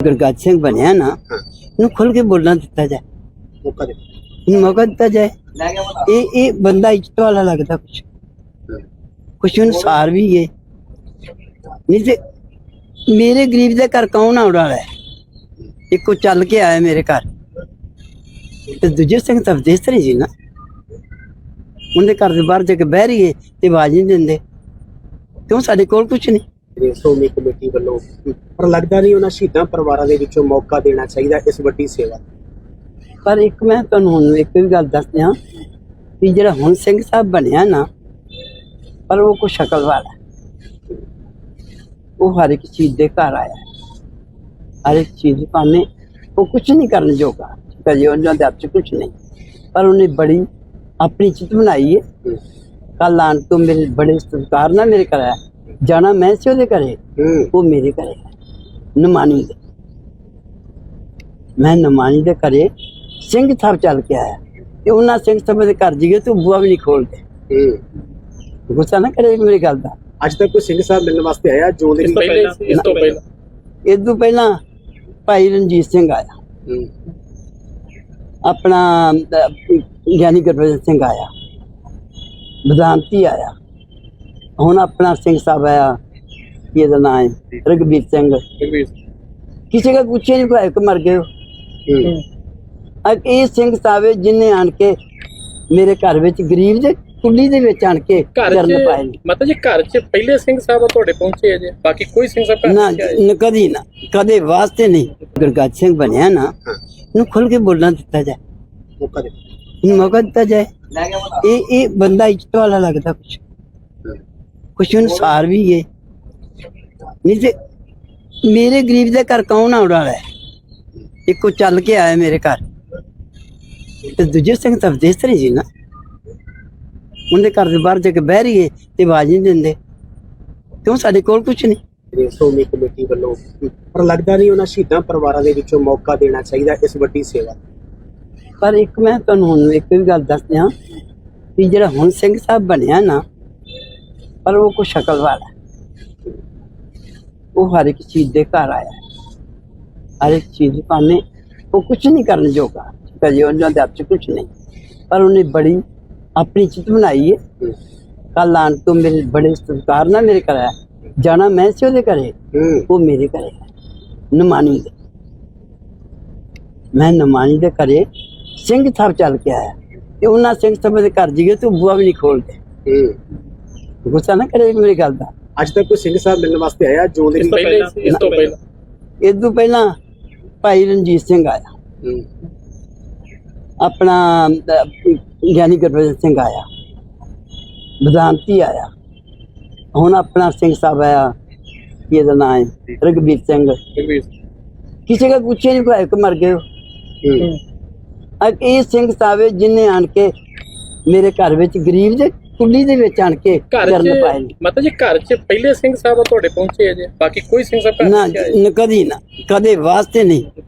ਗੁਰਗੱਜ ਸਿੰਘ ਬਣਿਆ ਨਾ ਨੂੰ ਖੁੱਲ ਕੇ ਬੋਲਣਾ ਦਿੱਤਾ ਜਾਏ। ਮੌਕਾ ਦੇ ਇਹਨੂੰ ਮੌਕਾ ਦਿੱਤਾ ਜਾਏ। ਇਹ ਇਹ ਬੰਦਾ ਇੱਜ਼ਤ ਵਾਲਾ ਲੱਗਦਾ ਕੁਛ। ਕੁਛ ਅਨਸਾਰ ਵੀ ਹੈ ਨਹੀਂ ਤੇ ਮੇਰੇ ਗਰੀਬ ਦੇ ਘਰ ਕੌਣ ਆਉਣ ਵਾਲਾ ਹੈ? ਇੱਕੋ ਚੱਲ ਕੇ ਆਇਆ ਮੇਰੇ ਘਰ। ਤੇ ਦੂਜੇ ਸਿੰਘ ਤਾਂ ਵਿਦੇਸ਼ ਨਹੀਂ ਸੀ ਨਾ। ਉਹਦੇ ਘਰ ਦੇ ਬਾਹਰ ਜਾ ਕੇ ਬਹਿ ਰਹੀਏ ਤੇ ਆਵਾਜ਼ ਨਹੀਂ ਦਿੰਦੇ। ਕਿਉਂ? ਸਾਡੇ ਕੋਲ ਕੁਛ ਨਹੀਂ। ਤੇ ਸ਼੍ਰੋਮਣੀ ਕਮੇਟੀ ਵੱਲੋਂ ਪਰ ਲੱਗਦਾ ਨਹੀਂ ਉਹਨਾਂ ਸ਼ਹੀਦਾਂ ਪਰਿਵਾਰਾਂ ਦੇ ਵਿੱਚੋਂ ਮੌਕਾ ਦੇਣਾ ਚਾਹੀਦਾ ਇਸ ਵੱਡੀ ਸੇਵਾ ਪਰ ਇੱਕ ਮੈਂ ਤੁਹਾਨੂੰ ਹੁਣ ਇੱਕ ਵੀ ਗੱਲ ਦੱਸਦੇ ਹਾਂ ਵੀ ਜਿਹੜਾ ਹੁਣ ਸਿੰਘ ਸਾਹਿਬ ਬਣਿਆ ਨਾ ਪਰ ਉਹ ਕੋ ਸ਼ਕਲ ਵਾਲਾ। ਉਹ ਹਰ ਇੱਕ ਚੀਜ਼ ਦੇ ਘਰ ਆਇਆ। ਹਰ ਇੱਕ ਚੀਜ਼ ਭਾਵੇਂ ਉਹ ਕੁਝ ਨਹੀਂ ਕਰਨ ਜੋਗਾ। ਕਦੇ ਉਹਨਾਂ ਦੇ ਹੱਥ 'ਚ ਕੁਝ ਨਹੀਂ। ਪਰ ਉਹਨੇ ਬੜੀ ਆਪਣੀ ਚਿੱਤ ਬਣਾਈ ਹੈ। ਕੱਲ ਆਣ ਤੋਂ ਮੇਰੇ ਬੜੇ ਸਤਿਕਾਰ ਨਾਲ ਮੇਰੇ ਘਰ ਆਇਆ। ਜਾਣਾ ਮੈਂ ਸੀ ਉਹਦੇ ਘਰੇ? ਹੂੰ। ਉਹ ਮੇਰੇ ਘਰੇ ਹੈ। ਨਮਾਨੀ ਦੇ। ਮੈਂ ਨਮਾਨੀ ਦੇ ਘਰੇ ਸਿੰਘ ਸਾਹਿਬ ਚੱਲ ਕੇ ਆਇਆ। ਤੇ ਉਹਨਾਂ ਸਿੰਘ ਸਾਹਿਬ ਦੇ ਘਰ ਜੀਏ ਤੂੰ ਬੂਆ ਵੀ ਨਹੀਂ ਖੋਲਦੇ ਹੂੰ। ਗੁੱਸਾ ਨਾ ਕਰੇ ਮੇਰੀ ਗੱਲ ਦਾ। ਅੱਜ ਤੱਕ ਕੋਈ ਸਿੰਘ ਸਾਹਿਬ ਮਿਲਣ ਵਾਸਤੇ ਆਇਆ? ਜੋ ਦੇ ਪਹਿਲਾਂ ਇਸ ਤੋਂ ਪਹਿਲਾਂ। ਇਸ ਤੋਂ ਪਹਿਲਾਂ ਭਾਈ ਰਣਜੀਤ ਸਿੰਘ ਆਇਆ। ਹੂੰ। ਆਪਣਾ ਗਿਆਨੀ ਗੁਰਬਚਨ ਸਿੰਘ ਆਇਆ। ਬਦਾਂਤੀ ਆਇਆ। ਹੁਣ ਆਪਣਾ ਸਿੰਘ ਸਾਹਿਬ ਆਇਆ ਕੀ ਇਹਦਾ ਨਾਮ ਹੈ ਰਗਵੀਰ ਸਿੰਘ। ਕਿਸੇ ਦਾ ਪੁੱਛੇ ਨਹੀਂ ਕੋਈ ਕਿ ਮਰ ਗਏ ਹੋ। ਅਕ ਇਹ ਸਿੰਘ ਸਾਹਿਬ ਜਿਨੇ ਆਣ ਕੇ ਮੇਰੇ ਘਰ ਵਿੱਚ ਗਰੀਬ ਦੇ ਕੁੱਲੀ ਦੇ ਵਿੱਚ ਆਣ ਕੇ ਘਰ ਜਨਮ ਪਾਏ। ਮਤਲਬ ਜੀ ਘਰ ਚ ਪਹਿਲੇ ਸਿੰਘ ਸਾਹਿਬ ਤੁਹਾਡੇ ਪਹੁੰਚੇ ਅਜੇ। ਬਾਕੀ ਕੋਈ ਸਿੰਘ ਸਾਹਿਬ ਨਾ ਕਦੀ ਨਾ। ਕਦੇ ਵਾਸਤੇ ਨਹੀਂ। ਗੁਰਗੱਜ ਸਿੰਘ ਬਣਿਆ ਨਾ ਨੂੰ ਖੁੱਲ ਕੇ ਬੋਲਣਾ ਦਿੱਤਾ ਜਾਏ। ਮੌਕਾ ਦਿੱਤਾ ਜਾਏ। ਇਹ ਇਹ ਬੰਦਾ ਇੱਜ਼ਤ ਵਾਲਾ ਲੱਗਦਾ ਕੁਛ। ਕੁਛ ਅਨਸਾਰ ਵੀ ਹੈ ਨਹੀਂ ਤੇ ਮੇਰੇ ਗਰੀਬ ਦੇ ਘਰ ਕੌਣ ਆਉਣ ਵਾਲਾ ਹੈ? ਇੱਕੋ ਚੱਲ ਕੇ ਆਇਆ ਮੇਰੇ ਘਰ। ਤੇ ਦੂਜੇ ਸਿੰਘ ਤਾਂ ਵਿਦੇਸ਼ ਨਹੀਂ ਸੀ ਨਾ। ਉਹਦੇ ਘਰ ਦੇ ਬਾਹਰ ਜਾ ਕੇ ਬਹਿ ਰਹੀਏ ਤੇ ਆਵਾਜ਼ ਨਹੀਂ ਦਿੰਦੇ। ਕਿਉਂ? ਸਾਡੇ ਕੋਲ ਕੁਛ ਨਹੀਂ। ਸ਼੍ਰੋਮਣੀ ਕਮੇਟੀ ਵੱਲੋਂ ਪਰ ਲੱਗਦਾ ਨਹੀਂ ਉਹਨਾਂ ਸ਼ਹੀਦਾਂ ਪਰਿਵਾਰਾਂ ਦੇ ਵਿੱਚੋਂ ਮੌਕਾ ਦੇਣਾ ਚਾਹੀਦਾ ਇਸ ਵੱਡੀ ਸੇਵਾ ਪਰ ਇੱਕ ਮੈਂ ਤੁਹਾਨੂੰ ਇੱਕ ਵੀ ਗੱਲ ਦੱਸਦੇ ਹਾਂ ਵੀ ਜਿਹੜਾ ਹੁਣ ਸਿੰਘ ਸਾਹਿਬ ਬਣਿਆ ਨਾ ਪਰ ਉਹ ਕੋ ਸ਼ਕਲ ਵਾਲਾ ਹੈ। ਉਹ ਹਰ ਇੱਕ ਚੀਜ਼ ਦੇ ਘਰ ਆਇਆ ਹਰ ਇੱਕ ਚੀਜ਼ ਭਾਵੇਂ ਉਹ ਕੁਝ ਨਹੀਂ ਕਰਨ ਜੋਗਾ। ਕਦੇ ਉਹਨਾਂ ਦੇ ਹੱਥ 'ਚ ਕੁਝ ਨਹੀਂ। ਪਰ ਉਹਨੇ ਬੜੀ ਆਪਣੀ ਚਿੱਤ ਬਣਾਈ ਹੈ ਕੱਲ ਆਣ ਤੋਂ ਮੇਰੇ ਬੜੇ ਸਤਿਕਾਰ ਨਾਲ ਮੇਰੇ ਘਰ ਆਇਆ। ਜਾਣਾ ਮੈਂ ਸੀ ਉਹਦੇ ਘਰੇ? ਉਹ ਮੇਰੇ ਘਰੇ ਨਮਾਨੀ ਦੇ। ਮੈਂ ਨਮਾਨੀ ਦੇ ਘਰੇ ਸਿੰਘ ਸਾਹਿਬ ਚੱਲ ਕੇ ਆਇਆ। ਤੇ ਉਹਨਾਂ ਸਿੰਘ ਸਾਹਿਬ ਦੇ ਘਰ ਜੀਏ ਤੂੰ ਬੂਆ ਵੀ ਨਹੀਂ ਖੋਲਦੇ। ਗੁੱਸਾ ਨਾ ਕਰੇ ਮੇਰੀ ਗੱਲ ਦਾ। ਅੱਜ ਤੱਕ ਕੋਈ ਸਿੰਘ ਸਾਹਿਬ ਮਿਲਣ ਵਾਸਤੇ ਆਇਆ? ਜੋ ਦੇ ਇਸ ਤੋਂ ਪਹਿਲਾਂ ਇਸ ਤੋਂ ਪਹਿਲਾਂ। ਇਸ ਤੋਂ ਪਹਿਲਾਂ ਭਾਈ ਰਣਜੀਤ ਸਿੰਘ ਆਇਆ। ਆਪਣਾ ਗਿਆਨੀ ਗੁਰਬਚਨ ਸਿੰਘ ਆਇਆ। ਬਦਾਂਤੀ ਆਇਆ। ਹੁਣ ਆਪਣਾ ਸਿੰਘ ਸਾਹਿਬ ਆਇਆ। ਕੀ ਇਹਦਾ ਨਾਮ ਹੈ ਰਗਵੀਰ ਸਿੰਘ। ਕਿਸੇ ਦਾ ਪੁੱਛੇ ਨਹੀਂ ਕੋਈ ਕਿ ਮਰ ਗਏ ਹੋ। ਇਹ ਸਿੰਘ ਸਾਹਿਬ ਜਿਨੇ ਆਣ ਕੇ ਮੇਰੇ ਘਰ ਵਿੱਚ ਗਰੀਬ ਦੇ ਕੁੱਲੀ ਦੇ ਵਿੱਚ ਆਣ ਕੇ ਘਰ ਪਾਏ ਚ ਨੇ। ਮਤਲਬ ਜੀ ਘਰ ਚ ਪਹਿਲੇ ਸਿੰਘ ਸਾਹਿਬ ਤੁਹਾਡੇ ਪਹੁੰਚੇ ਅਜੇ ਬਾਕੀ ਕੋਈ ਸਿੰਘ ਸਾਹਿਬ ਘਰ ਨਾ ਨਹੀਂ ਆਏ। ਨ- ਕਦੀ ਨਾ। ਕਦੇ ਵਾਸਤੇ ਨਹੀਂ।